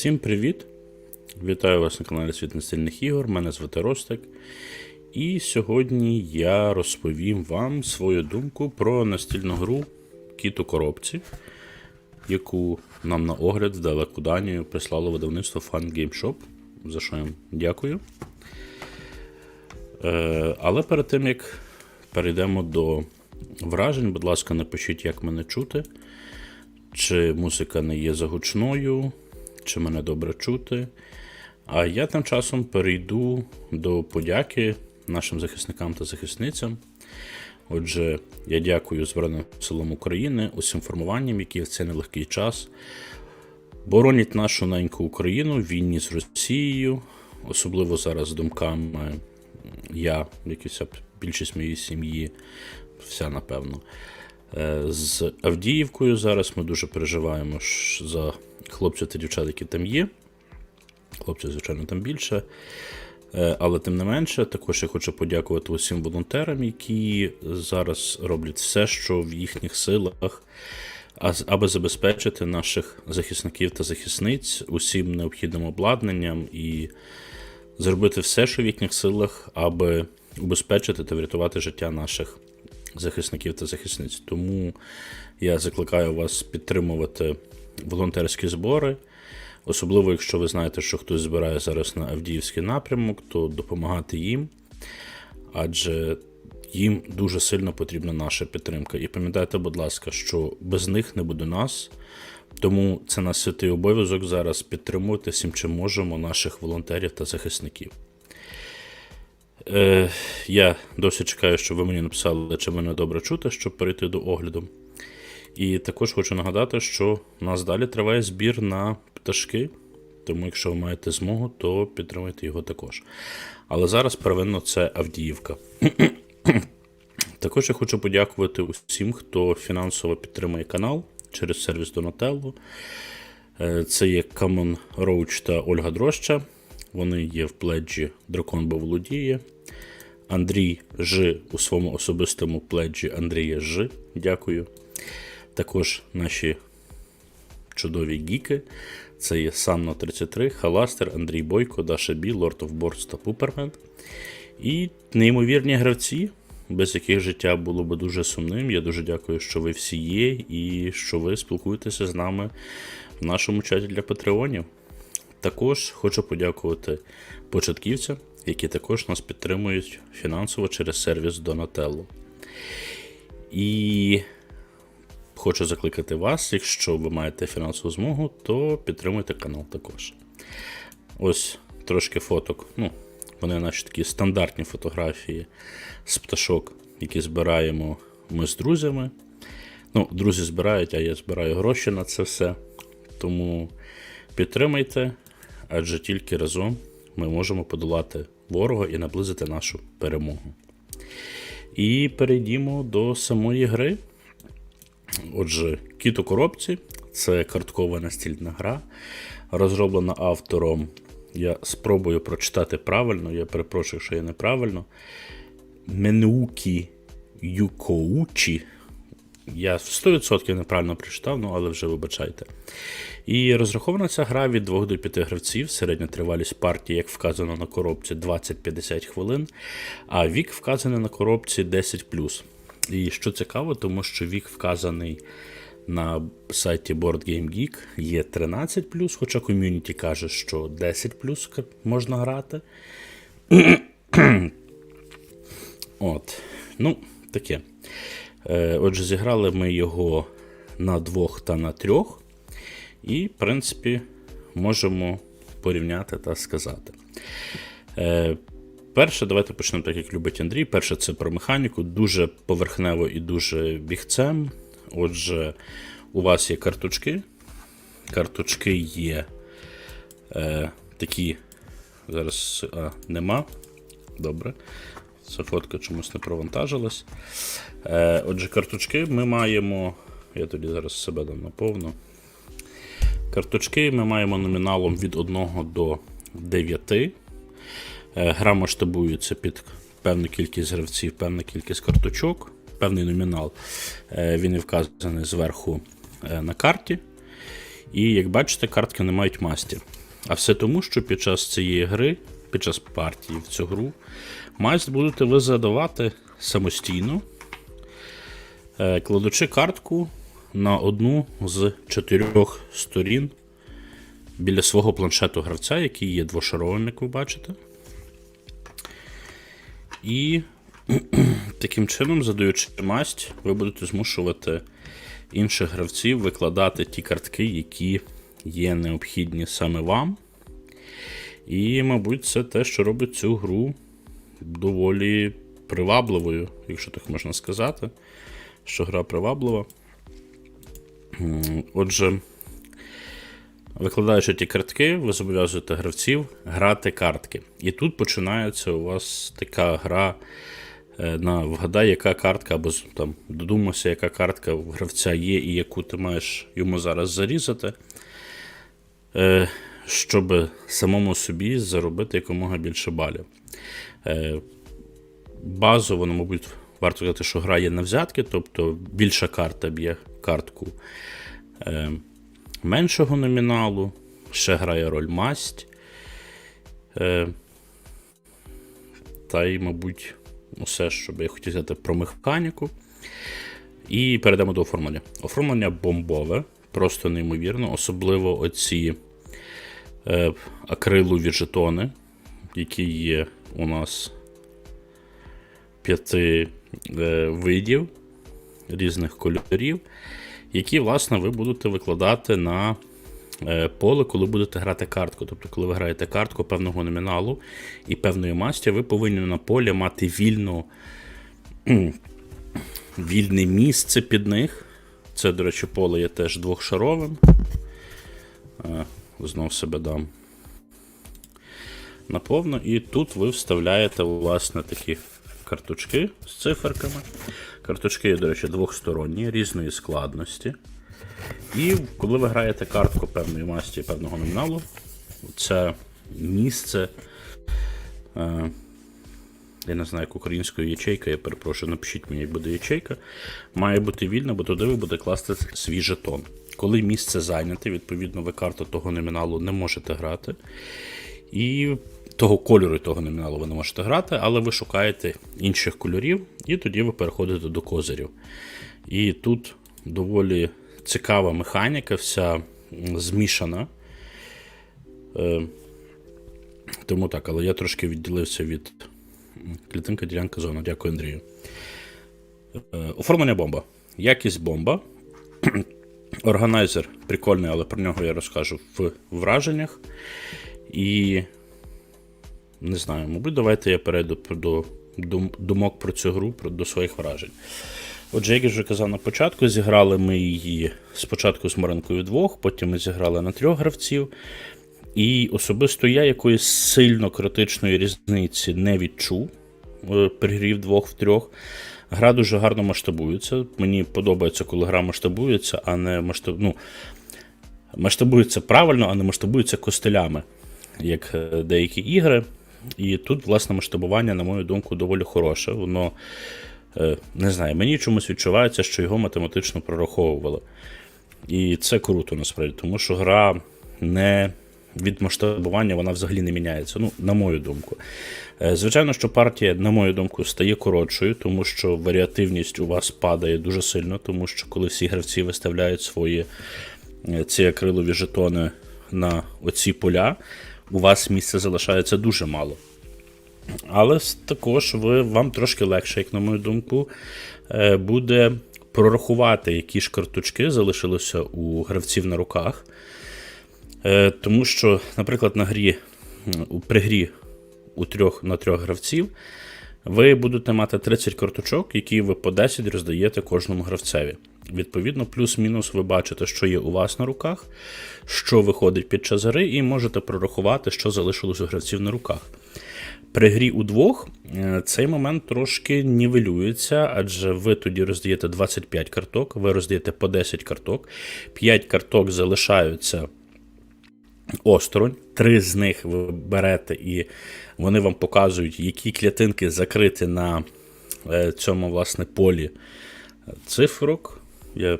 Всім привіт! Вітаю вас на каналі Світ настільних ігор. Мене звати Ростик. І сьогодні я розповім вам свою думку про настільну гру Кіт у коробці, яку нам на огляд в далеку Данію прислало видавництво Fun Game Shop, за що їм дякую. Е, але перед тим як перейдемо до вражень, будь ласка, напишіть, як мене чути, чи музика не є загучною, чи мене добре чути. А я тим часом перейду до подяки нашим захисникам та захисницям. Отже, я дякую Збройним силам України усім формуванням, які в цей нелегкий час боронять нашу неньку Україну в війні з Росією, особливо зараз думками я, як і вся більшість моєї сім'ї, вся напевно. Е, З Авдіївкою зараз ми дуже переживаємо за хлопців та дівчат, які там є. Хлопців, звичайно, там більше. Е, Але тим не менше, також я хочу подякувати усім волонтерам, які зараз роблять все, що в їхніх силах, аби забезпечити наших захисників та захисниць усім необхідним обладнанням і зробити все, що в їхніх силах, аби убезпечити та врятувати життя наших захисників та захисниць. Тому я закликаю вас підтримувати волонтерські збори. Особливо, якщо ви знаєте, що хтось збирає зараз на Авдіївський напрямок, то допомагати їм, адже їм дуже сильно потрібна наша підтримка. І пам'ятайте, будь ласка, що без них не буде нас. Тому це наш святий обов'язок зараз підтримувати всім, чим можемо наших волонтерів та захисників. Е, я досі чекаю, щоб ви мені написали, чи мене добре чути, щоб перейти до огляду. І також хочу нагадати, що у нас далі триває збір на пташки, тому якщо ви маєте змогу, то підтримайте його також. Але зараз первинно це Авдіївка. Також я хочу подякувати усім, хто фінансово підтримує канал через сервіс Donatello. Е, Це є Камон Роуч та Ольга Дроща. Вони є в пледжі Дракон Боволодіє. Андрій Ж у своєму особистому пледжі Андрія Ж. Дякую. Також наші чудові гіки. Це є Санно 33, Халастер, Андрій Бойко, Даша Бі, Lord of Boards та Пупермен. І неймовірні гравці, без яких життя було би дуже сумним. Я дуже дякую, що ви всі є, і що ви спілкуєтеся з нами в нашому чаті для патреонів. Також хочу подякувати початківцям, які також нас підтримують фінансово через сервіс Donatello. І хочу закликати вас, якщо ви маєте фінансову змогу, то підтримуйте канал також. Ось трошки фоток. Ну, вони наші такі стандартні фотографії з пташок, які збираємо ми з друзями. Ну, друзі збирають, а я збираю гроші на це все. Тому підтримайте, адже тільки разом ми можемо подолати ворога і наблизити нашу перемогу. І перейдімо до самої гри. Отже, Кіт у коробці це карткова настільна гра, розроблена автором. Я спробую прочитати правильно, я перепрошую, що я неправильно. Менукі Юкоучі. Я 100% неправильно прочитав, ну але вже вибачайте. І розрахована ця гра від 2 до 5 гравців. Середня тривалість партії, як вказано на коробці, 20-50 хвилин, а вік вказаний на коробці 10. І що цікаво, тому що вік вказаний на сайті Board Game Geek є 13, хоча ком'юніті каже, що 10 можна грати. От, ну, таке. Е, Отже, зіграли ми його на двох та на трьох. І, в принципі, можемо порівняти та сказати. Перше, давайте почнемо так, як любить Андрій. Перше, це про механіку, дуже поверхнево і дуже бігцем. Отже, у вас є карточки. Карточки є е, такі. Зараз а, нема. Добре. Ця фотка чомусь не провантажилась. Е, Отже, карточки ми маємо. Я тоді зараз себе дам наповну. Карточки ми маємо номіналом від 1 до 9. Е, Гра масштабується під певну кількість гравців, певну кількість карточок, певний номінал. Е, Він і вказаний зверху е, на карті. І як бачите, картки не мають масті. А все тому, що під час цієї гри, під час партії в цю гру, масть будете ви задавати самостійно, кладучи картку на одну з чотирьох сторін біля свого планшету гравця, який є двошаровим, як ви бачите. І таким чином, задаючи масть, ви будете змушувати інших гравців викладати ті картки, які є необхідні саме вам. І, мабуть, це те, що робить цю гру доволі привабливою, якщо так можна сказати, що гра приваблива. Отже, викладаючи ті картки, ви зобов'язуєте гравців грати картки. І тут починається у вас така гра е, на вгадай, яка картка, або там додумайся, яка картка в гравця є, і яку ти маєш йому зараз зарізати, е, щоб самому собі заробити якомога більше балів. Е, Базово, ну, мабуть, варто сказати, що гра є на взятки, тобто більша карта б'є картку меншого номіналу, ще грає роль масть. Е, та й, мабуть, усе, що би я хотів сказати про механіку. І перейдемо до оформлення. Оформлення бомбове, просто неймовірно, особливо оці е, акрилові жетони, які є у нас п'яти е, видів різних кольорів, які, власне, ви будете викладати на е, поле, коли будете грати картку. Тобто, коли ви граєте картку певного номіналу і певної масті, ви повинні на полі мати вільну, вільне місце під них. Це, до речі, поле є теж двохшаровим. Е, Знов себе дам наповно. І тут ви вставляєте, власне, такі карточки з циферками. Карточки до речі, двохсторонні, різної складності. І коли ви граєте картку певної масті, певного номіналу, це місце. Е, я не знаю, як українською ячейка, я перепрошую, напишіть мені, як буде ячейка. Має бути вільно, бо туди ви будете класти свій жетон. Коли місце зайняте, відповідно, ви карту того номіналу не можете грати. І того кольору і того номіналу ви не можете грати, але ви шукаєте інших кольорів, і тоді ви переходите до козирів. І тут доволі цікава механіка, вся змішана. Е, тому так, але я трошки відділився від клітинка ділянка зона. Дякую, Андрію. Е, оформлення бомба. Якість бомба. Органайзер прикольний, але про нього я розкажу в враженнях. І не знаю, мабуть, давайте я перейду до думок про цю гру, до своїх вражень. Отже, як я вже казав на початку, зіграли ми її спочатку з Маринкою двох, потім ми зіграли на трьох гравців. І особисто я якоїсь сильно критичної різниці не відчув е, при грі в двох в трьох. Гра дуже гарно масштабується. Мені подобається, коли гра масштабується, а не масштаб... ну, масштабується правильно, а не масштабується костелями, як е, деякі ігри. І тут, власне, масштабування, на мою думку, доволі хороше. Воно е, не знаю, мені чомусь відчувається, що його математично прораховували. І це круто насправді, тому що гра не від масштабування вона взагалі не міняється. Ну, на мою думку. Е, Звичайно, що партія, на мою думку, стає коротшою, тому що варіативність у вас падає дуже сильно, тому що коли всі гравці виставляють свої е, ці акрилові жетони на оці поля, у вас місця залишається дуже мало. Але також ви, вам трошки легше, як на мою думку, е, буде прорахувати, які ж карточки залишилися у гравців на руках. Е, Тому що, наприклад, на грі, при грі у трьох, на трьох гравців, ви будете мати 30 карточок, які ви по 10 роздаєте кожному гравцеві. Відповідно, плюс-мінус ви бачите, що є у вас на руках, що виходить під час гри, і можете прорахувати, що залишилось у гравців на руках. При грі у двох е, цей момент трошки нівелюється, адже ви тоді роздаєте 25 карток, ви роздаєте по 10 карток, 5 карток залишаються осторонь, три з них ви берете і вони вам показують, які клітинки закриті на е, цьому власне полі цифрок. Я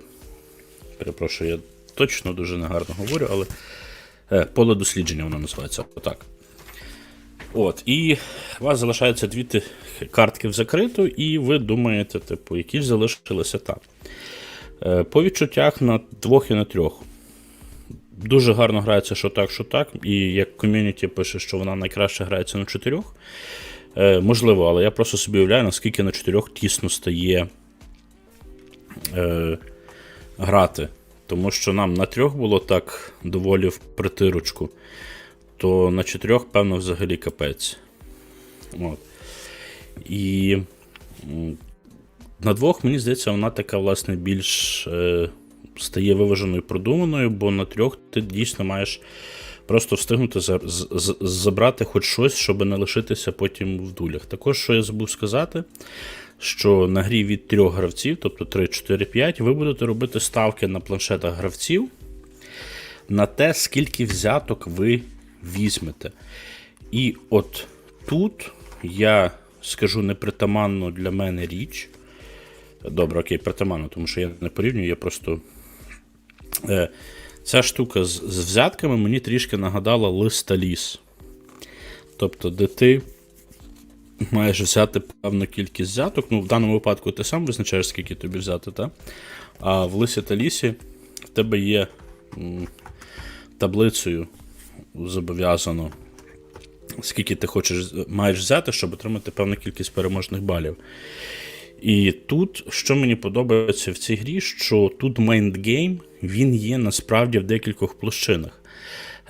перепрошую, я точно дуже негарно говорю, але е, поле дослідження воно називається. Отак. От, і у вас залишається дві картки в закриту, і ви думаєте, типу, які залишилися там. Е, По відчуттях на двох і на трьох. Дуже гарно грається, що так, що так. І як ком'юніті пише, що вона найкраще грається на чотирьох. Е, можливо, але я просто собі уявляю, наскільки на чотирьох тісно стає е, грати. Тому що нам на трьох було так доволі в притирочку, то на чотирьох, певно, взагалі капець. От. І на двох, мені здається, вона така, власне, більш е, стає виваженою, продуманою, бо на трьох ти дійсно маєш просто встигнути за, з- з- забрати хоч щось, щоб не лишитися потім в дулях. Також, що я забув сказати, що на грі від трьох гравців, тобто 3, 4, 5, ви будете робити ставки на планшетах гравців на те, скільки взяток ви візьмете. І от тут я скажу непритаманну для мене річ. Добре, окей, притаманно, тому що я не порівнюю, я просто. Е, ця штука з, взятками мені трішки нагадала листа ліс. Тобто, де ти маєш взяти певну кількість взяток. Ну, в даному випадку ти сам визначаєш, скільки тобі взяти, та? а в лисі та лісі в тебе є таблицею зобов'язано, скільки ти хочеш маєш взяти, щоб отримати певну кількість переможних балів. І тут, що мені подобається в цій грі, що тут майндгейм він є насправді в декількох площинах.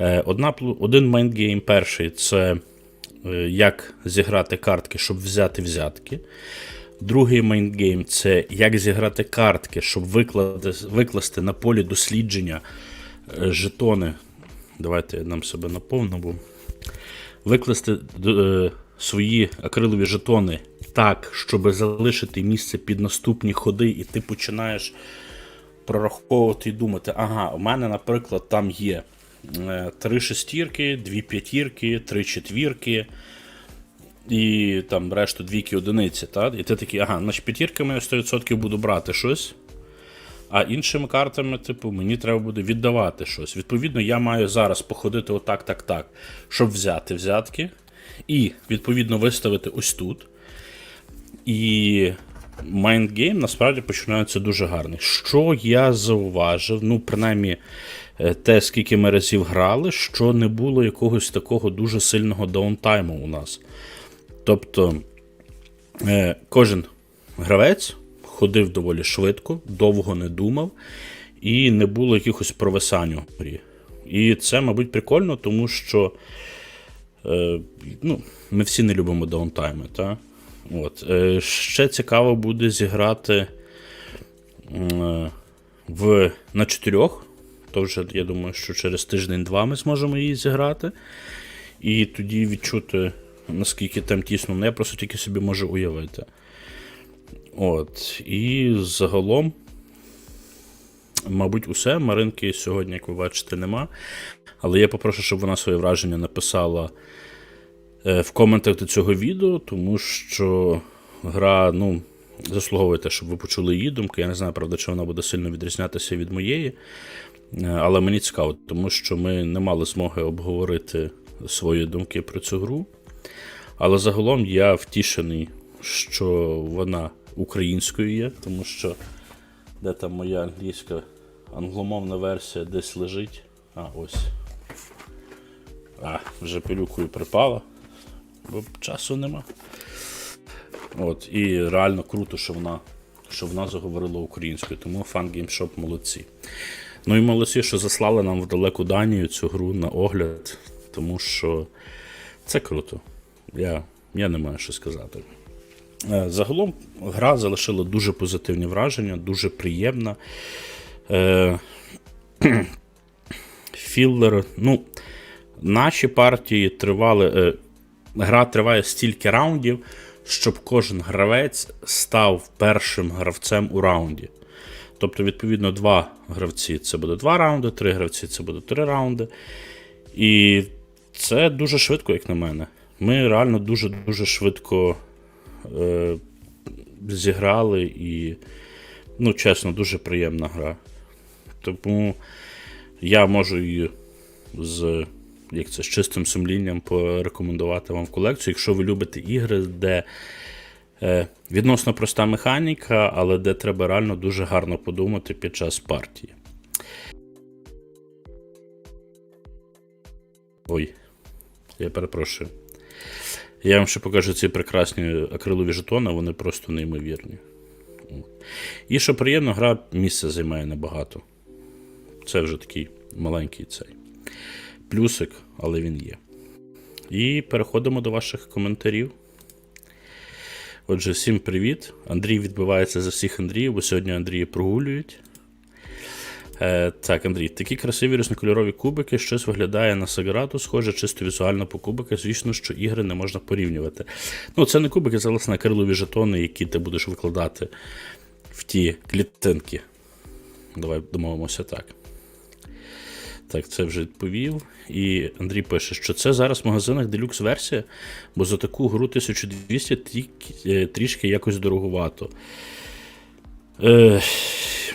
Е, Одна, один майндгейм перший це е, як зіграти картки, щоб взяти взятки. Другий майндгейм це як зіграти картки, щоб викладати, викласти на полі дослідження е, жетони. Давайте я нам себе наповну, бо викласти е, свої акрилові жетони так, щоб залишити місце під наступні ходи, і ти починаєш прораховувати і думати, ага, у мене, наприклад, там є е, три шестірки, дві п'ятірки, три четвірки. І там решту двійки одиниці, та? і ти такий, ага, значить п'ятірками я 100% буду брати щось, а іншими картами, типу, мені треба буде віддавати щось. Відповідно, я маю зараз походити отак, так, так, щоб взяти взятки, і, відповідно, виставити ось тут. І майндгейм насправді починається дуже гарний. Що я зауважив, ну, принаймні, е, те, скільки ми разів грали, що не було якогось такого дуже сильного даунтайму у нас. Тобто е, кожен гравець ходив доволі швидко, довго не думав, і не було якихось провисань у грі. І це, мабуть, прикольно, тому що е, ну, ми всі не любимо даунтайми. Та? От. Е, ще цікаво буде зіграти е, в, на чотирьох. То вже, я думаю, що через тиждень-два ми зможемо її зіграти. І тоді відчути, наскільки там тісно. Ну, я просто тільки собі можу уявити. От. І загалом, мабуть, усе. Маринки сьогодні, як ви бачите, нема. Але я попрошу, щоб вона своє враження написала в коментах до цього відео, тому що гра, ну, заслуговує те, щоб ви почули її думки. Я не знаю, правда, чи вона буде сильно відрізнятися від моєї. Е, Але мені цікаво, тому що ми не мали змоги обговорити свої думки про цю гру. Але загалом я втішений, що вона українською є, тому що де там моя англійська англомовна версія десь лежить. А, ось. А, вже пилюкою припала, бо часу нема. От, і реально круто, що вона, що вона заговорила українською, тому Fun Game молодці. Ну і молодці, що заслали нам в далеку Данію цю гру на огляд, тому що це круто. Я, я не маю що сказати. Е, Загалом гра залишила дуже позитивні враження, дуже приємна. Е, Філлер, ну, наші партії тривали. Гра триває стільки раундів, щоб кожен гравець став першим гравцем у раунді. Тобто, відповідно, два гравці це буде два раунди, три гравці це буде три раунди. І це дуже швидко, як на мене. Ми реально дуже-дуже швидко е, зіграли і, ну, чесно, дуже приємна гра. Тому я можу її з, як це, з чистим сумлінням порекомендувати вам в колекцію, якщо ви любите ігри, де е, відносно проста механіка, але де треба реально дуже гарно подумати під час партії. Ой, я перепрошую. Я вам ще покажу ці прекрасні акрилові жетони, вони просто неймовірні. І що приємно, гра місце займає небагато. Це вже такий маленький цей плюсик, але він є. І переходимо до ваших коментарів. Отже, всім привіт. Андрій відбивається за всіх Андріїв, бо сьогодні Андрії прогулюють. Е, так, Андрій, такі красиві різнокольорові кубики, щось виглядає на Саграду, схоже, чисто візуально по кубиках. Звісно, що ігри не можна порівнювати. Ну, це не кубики, це власне акрилові жетони, які ти будеш викладати в ті клітинки. Давай домовимося так. Так, це вже відповів. І Андрій пише, що це зараз в магазинах делюкс версія, бо за таку гру 1200 трі- е, трішки якось дороговато. Е,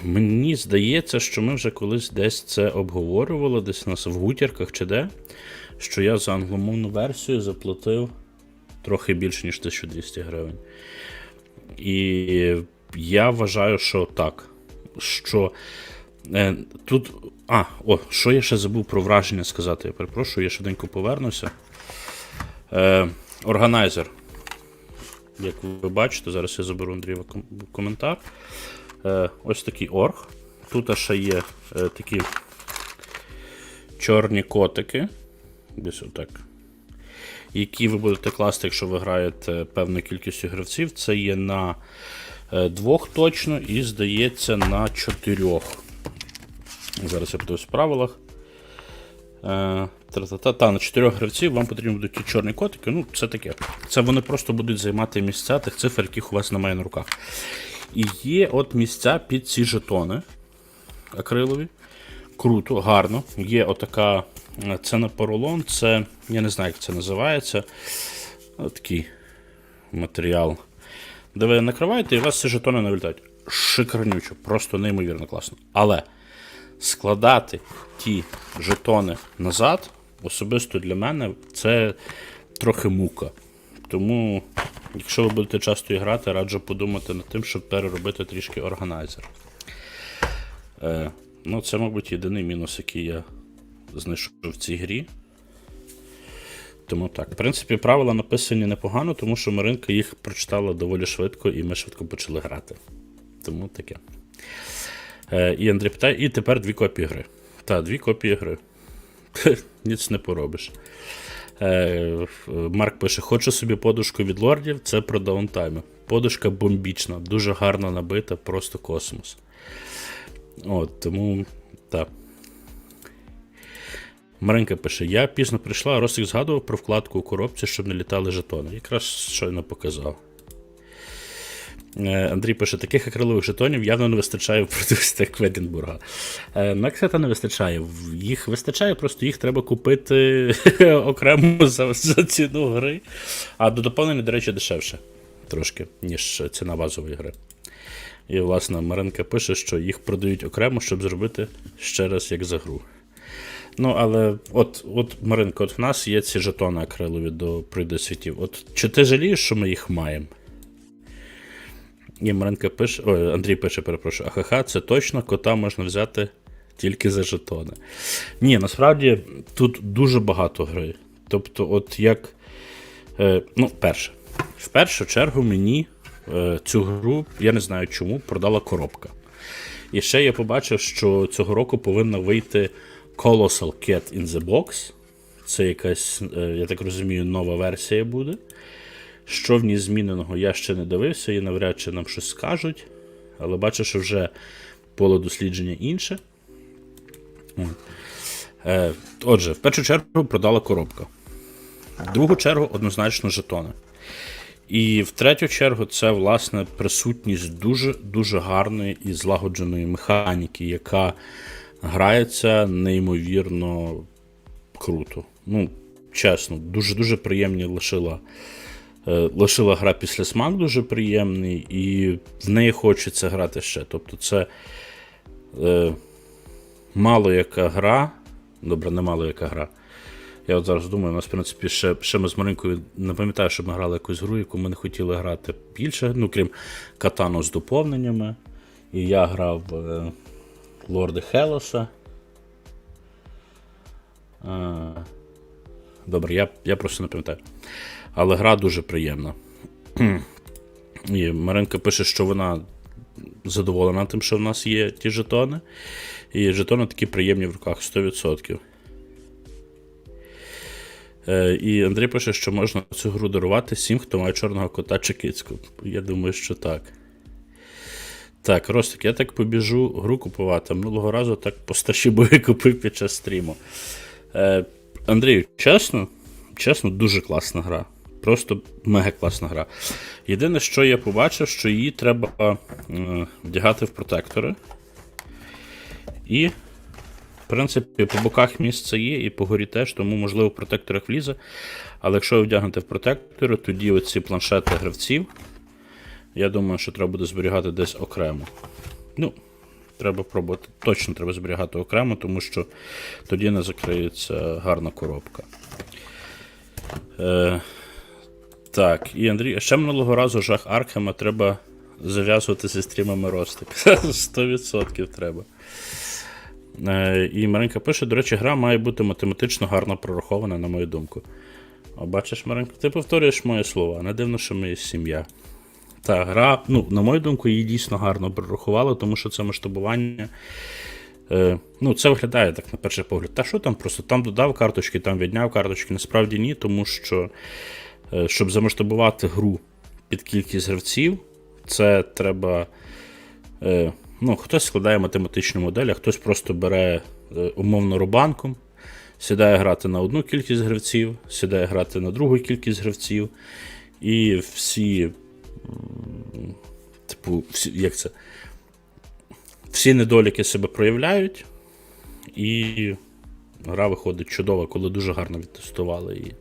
мені здається, що ми вже колись десь це обговорювали, десь у нас в гутірках чи де, що я за англомовну версію заплатив трохи більше, ніж 1200 гривень. І я вважаю, що так. Що тут. А, о, що я ще забув про враження сказати. Я перепрошую, я швиденько повернуся. Е, органайзер. Як ви бачите, зараз я заберу Андрієва коментар. Е, ось такий орг. Тут ще є е, такі чорні котики. Десь отак. Які ви будете класти, якщо ви граєте певною кількістю гравців. Це є на е, двох точно і, здається, на чотирьох. Зараз я подивлюсь в правилах. Е, Та-та-та, на чотирьох гравців вам потрібні будуть ті чорні котики. Ну, це таке. Це вони просто будуть займати місця тих цифр, яких у вас немає на руках. І є от місця під ці жетони акрилові. Круто, гарно. Є отака. е, Це не поролон, це. Я не знаю, як це називається. Такий матеріал. Де ви накриваєте, і у вас ці жетони не вилітають. Шикарнючо, просто неймовірно класно. Але складати ті жетони назад, особисто для мене, це трохи мука. Тому, якщо ви будете часто грати, раджу подумати над тим, щоб переробити трішки органайзер. Е, ну, це, мабуть, єдиний мінус, який я знайшов в цій грі. Тому так. В принципі, правила написані непогано, тому що Маринка їх прочитала доволі швидко, і ми швидко почали грати. Тому таке. Е, і Андрій питає, і тепер дві копії гри. Та, дві копії гри. Ніц не поробиш. Е, Марк пише: хочу собі подушку від лордів, це про даунтайми. Подушка бомбічна, дуже гарно набита, просто космос. От, тому так. Маринка пише: Я пізно прийшла, а Ростик згадував про вкладку у коробці, щоб не літали жетони. Якраз щойно показав. Е, Андрій пише, таких акрилових жетонів явно не вистачає в продукції Кведінбурга. Е, це не вистачає? Їх вистачає, просто їх треба купити окремо за, за ціну гри. А до доповнення, до речі, дешевше трошки, ніж ціна базової гри. І, власне, Маринка пише, що їх продають окремо, щоб зробити ще раз як за гру. Ну, але от, от Маринко, от в нас є ці жетони акрилові до прийде світів. От чи ти жалієш, що ми їх маємо? І пише, ой, Андрій пише, перепрошую, ахаха, це точно кота можна взяти тільки за жетони. Ні, насправді тут дуже багато гри. Тобто, от як. Е, ну, перше. В першу чергу мені е, цю гру, я не знаю чому, продала коробка. І ще я побачив, що цього року повинна вийти Colossal Cat in the Box. Це якась, е, я так розумію, нова версія буде. Що в ній зміненого, я ще не дивився і навряд чи нам щось скажуть. Але бачу, що вже поле дослідження інше. Е, Отже, в першу чергу продала коробка. В другу чергу однозначно жетони. І в третю чергу це, власне, присутність дуже-дуже гарної і злагодженої механіки, яка грається неймовірно круто. Ну, чесно, дуже-дуже приємні лишила. Е, Лишила гра після смак дуже приємний, і в неї хочеться грати ще. Тобто, це. Е, мало яка гра. Добре, не мало яка гра. Я от зараз думаю, у нас, в принципі, ще, ще ми з Маринкою не пам'ятаю, що ми грали якусь гру, яку ми не хотіли грати більше, ну, крім катану з доповненнями. І я грав е, Лорди Хелоса. Е, добре, я, я просто не пам'ятаю. Але гра дуже приємна. І Маринка пише, що вона задоволена тим, що в нас є ті жетони. І жетони такі приємні в руках 100%. Е, і Андрій пише, що можна цю гру дарувати всім, хто має чорного кота чи кицьку. Я думаю, що так. Так, Ростик, я так побіжу гру купувати. Минулого разу так по сташі купив під час стріму. Е, Андрію, чесно, чесно, дуже класна гра. Просто мега класна гра. Єдине, що я побачив, що її треба е, вдягати в протектори. І, в принципі, по боках місце є, і по горі теж, тому, можливо, в протекторах влізе. Але якщо ви вдягнете в протектори, тоді оці планшети гравців, я думаю, що треба буде зберігати десь окремо. Ну, треба пробувати. Точно треба зберігати окремо, тому що тоді не закриється гарна коробка. Е, так, і Андрій, ще минулого разу жах Архема треба зав'язувати зі стрімами Ростик. 100% треба. Е, і Маринка пише, до речі, гра має бути математично гарно прорахована, на мою думку. О, бачиш, Маринка, ти повторюєш мої слова. Не дивно, що ми сім'я. Та гра, ну, на мою думку, її дійсно гарно прорахували, тому що це масштабування. Е, ну, Це виглядає так на перший погляд. Та що там? Просто там додав карточки, там відняв карточки. Насправді ні, тому що, щоб замасштабувати гру під кількість гравців, це треба. Е, ну, Хтось складає математичну модель, а хтось просто бере е, умовно рубанком, сідає грати на одну кількість гравців, сідає грати на другу кількість гравців, і всі. Типу, всі, як це? Всі недоліки себе проявляють, і гра виходить чудова, коли дуже гарно відтестували її.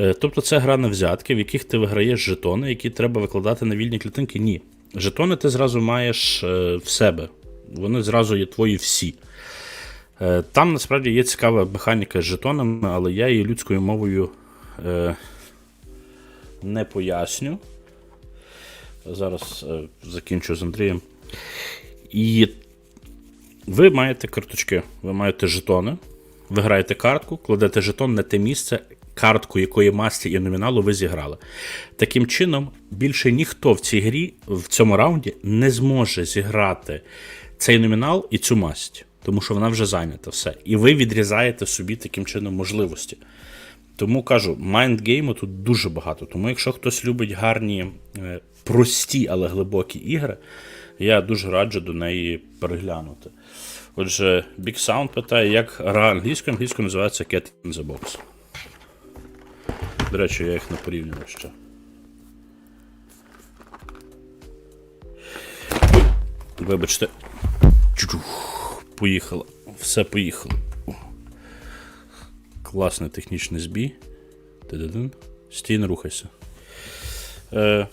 Е, Тобто це гра на взятки, в яких ти виграєш жетони, які треба викладати на вільні клітинки. Ні. Жетони ти зразу маєш е, в себе. Вони зразу є твої всі. Е, Там насправді є цікава механіка з жетонами, але я її людською мовою не поясню. Зараз закінчу з Андрієм. І ви маєте карточки, ви маєте жетони, ви граєте картку, кладете жетон на те місце, картку якої масті і номіналу ви зіграли. Таким чином, більше ніхто в цій грі в цьому раунді не зможе зіграти цей номінал і цю масть, тому що вона вже зайнята все. І ви відрізаєте собі таким чином можливості. Тому кажу, майндгейму тут дуже багато. Тому якщо хтось любить гарні, е, прості, але глибокі ігри, я дуже раджу до неї переглянути. Отже, Big Sound питає, як гра англійською, англійською називається Cat in the Box. До речі, я їх не порівнював ще. Вибачте. Поїхало. Все поїхало. Класний технічний збій. Стій, не рухайся. Е...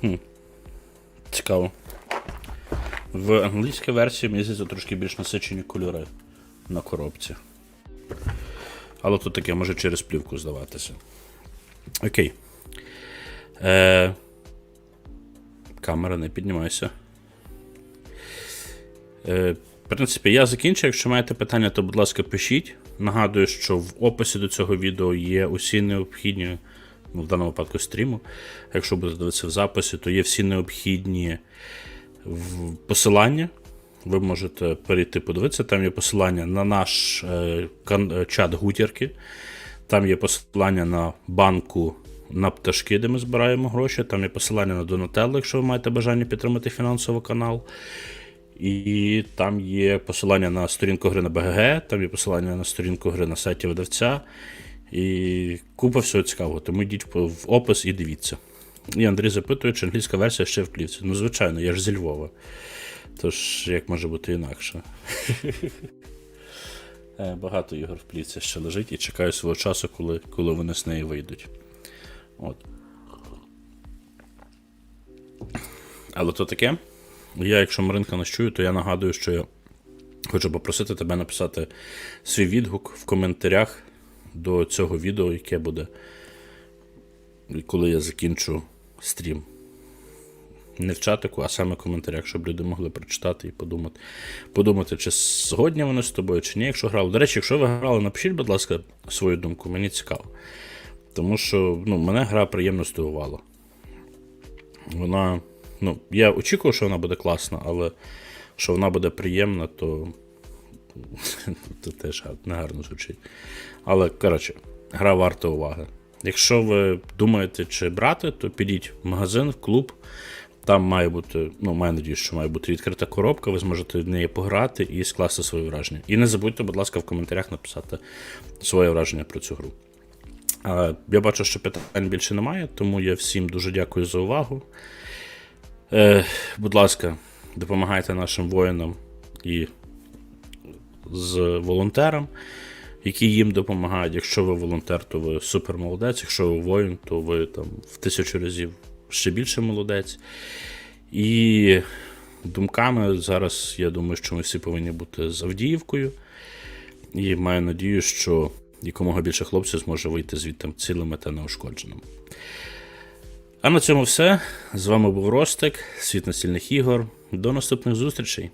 Хм. Цікаво. В англійській версії мені здається трошки більш насичені кольори на коробці. Але тут таке може через плівку здаватися. Окей. Е... Камера, не піднімайся. Е, в принципі, я закінчив. Якщо маєте питання, то, будь ласка, пишіть. Нагадую, що в описі до цього відео є усі необхідні, ну, в даному випадку стріму. Якщо будете дивитися в записі, то є всі необхідні в- посилання. Ви можете перейти подивитися. Там є посилання на наш е, е, чат гутірки. Там є посилання на банку на пташки, де ми збираємо гроші. Там є посилання на Donatello, якщо ви маєте бажання підтримати фінансово канал. І там є посилання на сторінку гри на БГГ, там є посилання на сторінку гри на сайті видавця. І купа всього цікавого. Тому йдіть в опис і дивіться. І Андрій запитує, чи англійська версія ще в плівці. Ну, звичайно, я ж зі Львова. Тож, як може бути інакше? Е, Багато ігор в плівці ще лежить і чекаю свого часу, коли, коли вони з неї вийдуть. От. Але то таке. Я, якщо Маринка нас чує, то я нагадую, що я хочу попросити тебе написати свій відгук в коментарях до цього відео, яке буде, коли я закінчу стрім. Не в чатику, а саме в коментарях, щоб люди могли прочитати і подумати, подумати, чи згодні вони з тобою, чи ні, якщо грали. До речі, якщо ви грали, напишіть, будь ласка, свою думку, мені цікаво. Тому що ну, мене гра приємно здивувала. Вона. Ну, я очікував, що вона буде класна, але що вона буде приємна, то, то теж гар- негарно звучить. Але, коротше, гра варта уваги. Якщо ви думаєте, чи брати, то підіть в магазин, в клуб. Там має бути, ну, маю надію, що має бути відкрита коробка, ви зможете в неї пограти і скласти свої враження. І не забудьте, будь ласка, в коментарях написати своє враження про цю гру. Я бачу, що питань більше немає, тому я всім дуже дякую за увагу. Е, будь ласка, допомагайте нашим воїнам і з волонтерам, які їм допомагають. Якщо ви волонтер, то ви супер молодець. Якщо ви воїн, то ви там в тисячу разів ще більше молодець. І думками зараз я думаю, що ми всі повинні бути з Авдіївкою. І маю надію, що якомога більше хлопців зможе вийти звідти цілими та неушкодженими. А на цьому все. З вами був Ростик, світ настільних ігор. До наступних зустрічей.